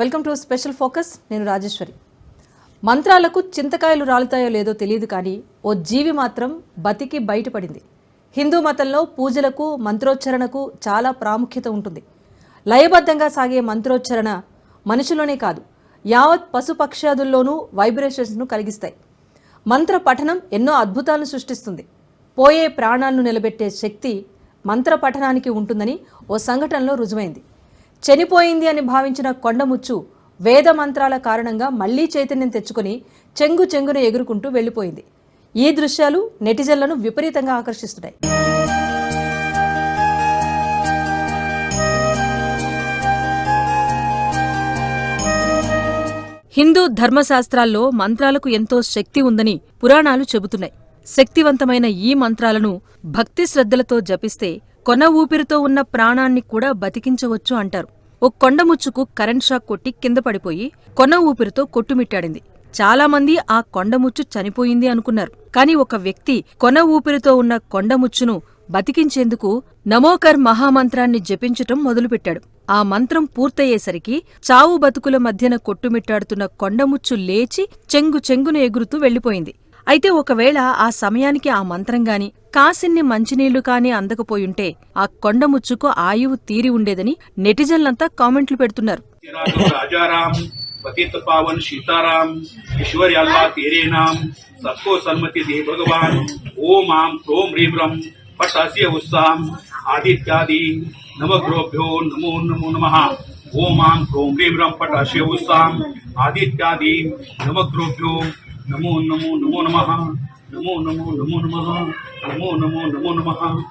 Welcome to special focus. నేను రాజేశ్వరి. మంత్రాలకు చింతకాయలు రాలుతాయో లేదో తెలియదు కానీ ఓ జీవి మాత్రం బతికి బయటపడింది. హిందూ మతంలో పూజలకు మంత్రోచ్చరణకు చాలా ప్రాముఖ్యత ఉంటుంది. లయబద్ధంగా సాగే మంత్రోచ్చరణ మనుషులోనే కాదు యావత్ పశుపక్ష్యాదుల్లోనూ వైబ్రేషన్స్ను కలిగిస్తాయి. మంత్ర పఠనం ఎన్నో అద్భుతాలను సృష్టిస్తుంది. పోయే ప్రాణాలను నిలబెట్టే శక్తి మంత్ర పఠనానికి ఉంటుందని ఓ సంఘటనలో రుజువైంది. చనిపోయింది అని భావించిన కొండముచ్చు వేద మంత్రాల కారణంగా మళ్ళీ చైతన్యం తెచ్చుకొని చెంగు చెంగున ఎగురుకుంటూ వెళ్ళిపోయింది. ఈ దృశ్యాలు నెటిజన్లను విపరీతంగా ఆకర్షిస్తున్నాయి. హిందూ ధర్మశాస్త్రాల్లో మంత్రాలకు ఎంతో శక్తి ఉందని పురాణాలు చెబుతున్నాయి. శక్తివంతమైన ఈ మంత్రాలను భక్తి శ్రద్ధలతో జపిస్తే కొన ఊపిరితో ఉన్న ప్రాణాన్ని కూడా బతికించవచ్చు అంటారు. ఓ కొండముచ్చుకు కరెంట్ షాక్ కొట్టి కింద పడిపోయి కొన ఊపిరితో కొట్టుమిట్టాడింది. చాలామంది ఆ కొండముచ్చు చనిపోయింది అనుకున్నారు. కాని ఒక వ్యక్తి కొన ఊపిరితో ఉన్న కొండముచ్చును బతికించేందుకు నమోకర్ మహామంత్రాన్ని జపించటం మొదలుపెట్టాడు. ఆ మంత్రం పూర్తయ్యేసరికి చావు బతుకుల మధ్యన కొట్టుమిట్టాడుతున్న కొండముచ్చు లేచి చెంగు చెంగున ఎగురుతూ వెళ్ళిపోయింది అయితే ఒకవేళ ఆ సమయానికి ఆ మంత్రం గాని కాసిన్ని మంచినీళ్ళు కాని అందకపోయుంటే ఆ కొండ ముచ్చుకు ఆయువు తీరి ఉండేదని నెటిజన్లంతా కామెంట్లు పెడుతున్నారు. ఓ పావన్ సీతారాం క్రోం రీబ్రం పటాస్య ఉత్సాహం ఆదిత్యాది నమక్రోభ్యో నమో నమో నమో నమ. నమో నమో నమో నమ. నమో నమో నమో నమ.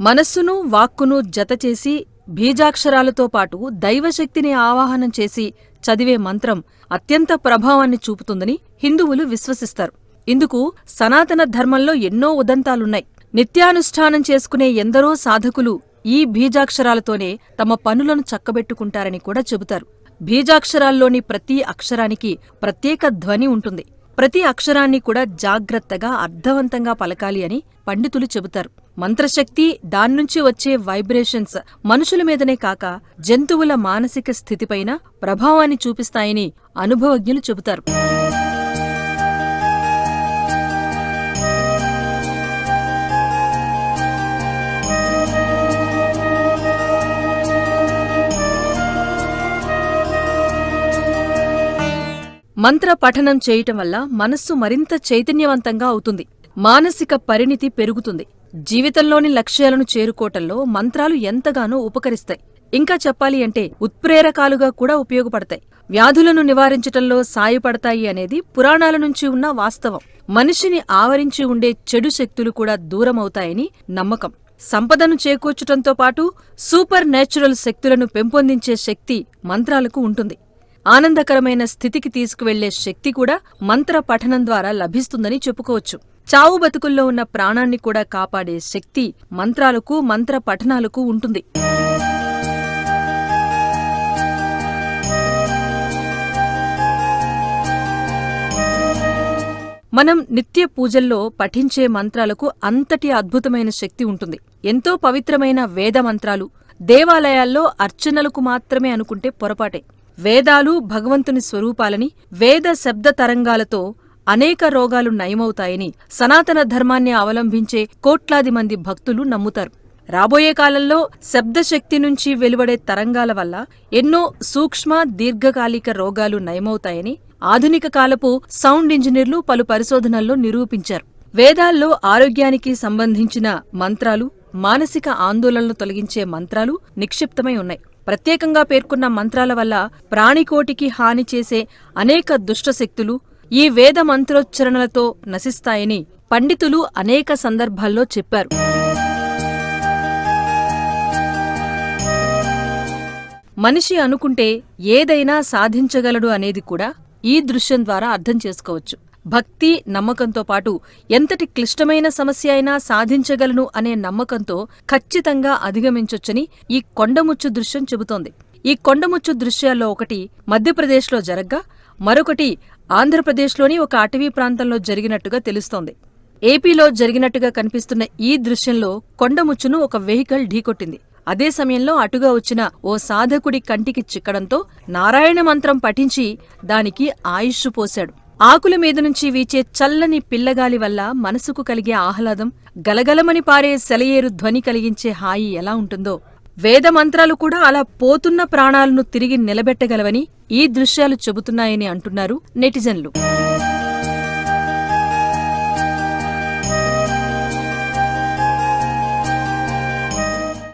మనస్సును వాక్కును జతచేసి బీజాక్షరాలతో పాటు దైవశక్తిని ఆవాహనం చేసి చదివే మంత్రం అత్యంత ప్రభావాన్ని చూపుతుందని హిందువులు విశ్వసిస్తారు. ఇందుకు సనాతన ధర్మంలో ఎన్నో ఉదంతాలున్నాయి. నిత్యానుష్ఠానం చేసుకునే ఎందరో సాధకులు ఈ బీజాక్షరాలతోనే తమ పనులను చక్కబెట్టుకుంటారని కూడా చెబుతారు. బీజాక్షరాల్లోని ప్రతి అక్షరానికి ప్రత్యేక ధ్వని ఉంటుంది. ప్రతి అక్షరాన్ని కూడా జాగ్రత్తగా అర్థవంతంగా పలకాలి అని పండితులు చెబుతారు. మంత్రశక్తి దాన్నుంచి వచ్చే వైబ్రేషన్స్ మనుషుల మీదనే కాక జంతువుల మానసిక స్థితిపైన ప్రభావాన్ని చూపిస్తాయని అనుభవజ్ఞులు చెబుతారు. మంత్ర పఠనం చేయటం వల్ల మనస్సు మరింత చైతన్యవంతంగా అవుతుంది. మానసిక పరిణితి పెరుగుతుంది. జీవితంలోని లక్ష్యాలను చేరుకోవటంలో మంత్రాలు ఎంతగానో ఉపకరిస్తాయి. ఇంకా చెప్పాలి అంటే ఉత్ప్రేరకాలుగా కూడా ఉపయోగపడతాయి. వ్యాధులను నివారించటంలో సాయపడతాయి అనేది పురాణాల నుంచి ఉన్న వాస్తవం. మనిషిని ఆవరించి ఉండే చెడు శక్తులు కూడా దూరమవుతాయని నమ్మకం. సంపదను చేకూర్చటంతో పాటు సూపర్ నేచురల్ శక్తులను పెంపొందించే శక్తి మంత్రాలకు ఉంటుంది. ఆనందకరమైన స్థితికి తీసుకువెళ్ళే శక్తి కూడా మంత్ర పఠనం ద్వారా లభిస్తుందని చెప్పుకోవచ్చు. చావు బతుకుల్లో ఉన్న ప్రాణాన్ని కూడా కాపాడే శక్తి మంత్రాలకు మంత్ర పఠనాలకు ఉంటుంది. మనం నిత్య పూజల్లో పఠించే మంత్రాలకు అంతటి అద్భుతమైన శక్తి ఉంటుంది. ఎంతో పవిత్రమైన వేద మంత్రాలు దేవాలయాల్లో అర్చనలకు మాత్రమే అనుకుంటే పొరపాటే. వేదాలు భగవంతుని స్వరూపాలని వేద శబ్ద తరంగాలతో అనేక రోగాలు నయమవుతాయని సనాతన ధర్మాన్ని అవలంబించే కోట్లాది మంది భక్తులు నమ్ముతారు. రాబోయే కాలంలో శబ్దశక్తి నుంచి వెలువడే తరంగాల వల్ల ఎన్నో సూక్ష్మ దీర్ఘకాలిక రోగాలు నయమవుతాయని ఆధునిక కాలపు సౌండ్ ఇంజనీర్లు పలు పరిశోధనల్లో నిరూపించారు. వేదాల్లో ఆరోగ్యానికి సంబంధించిన మంత్రాలు మానసిక ఆందోళనలు తొలగించే మంత్రాలు నిక్షిప్తమై ఉన్నాయి. ప్రత్యేకంగా పేర్కొన్న మంత్రాల వల్ల ప్రాణికోటికి హాని చేసే అనేక దుష్టశక్తులు ఈ వేద మంత్రోచ్చరణలతో నశిస్తాయని పండితులు అనేక సందర్భాల్లో చెప్పారు. మనిషి అనుకుంటే ఏదైనా సాధించగలడు అనేది కూడా ఈ దృశ్యం ద్వారా అర్థం చేసుకోవచ్చు. భక్తి నమ్మకంతో పాటు ఎంతటి క్లిష్టమైన సమస్య అయినా సాధించగలను అనే నమ్మకంతో ఖచ్చితంగా అధిగమించొచ్చని ఈ కొండముచ్చు దృశ్యం చెబుతోంది. ఈ కొండముచ్చు దృశ్యాల్లో ఒకటి మధ్యప్రదేశ్లో జరగ్గా మరొకటి ఆంధ్రప్రదేశ్లోని ఒక అటవీ ప్రాంతంలో జరిగినట్టుగా తెలుస్తోంది. ఏపీలో జరిగినట్టుగా కనిపిస్తున్న ఈ దృశ్యంలో కొండముచ్చును ఒక వెహికల్ ఢీకొట్టింది. అదే సమయంలో అటుగా వచ్చిన ఓ సాధకుడి కంటికి చిక్కడంతో నారాయణ మంత్రం పఠించి దానికి ఆయుష్ పోశాడు. ఆకుల మీద నుంచి వీచే చల్లని పిల్లగాలి వల్ల మనసుకు కలిగే ఆహ్లాదం గలగలమని పారే సెలయేరు ధ్వని కలిగించే హాయి ఎలా ఉంటుందో. వేద మంత్రాలు కూడా అలా పోతున్న ప్రాణాలను తిరిగి నిలబెట్టగలవని ఈ దృశ్యాలు చెబుతున్నాయని అంటున్నారు నెటిజన్లు.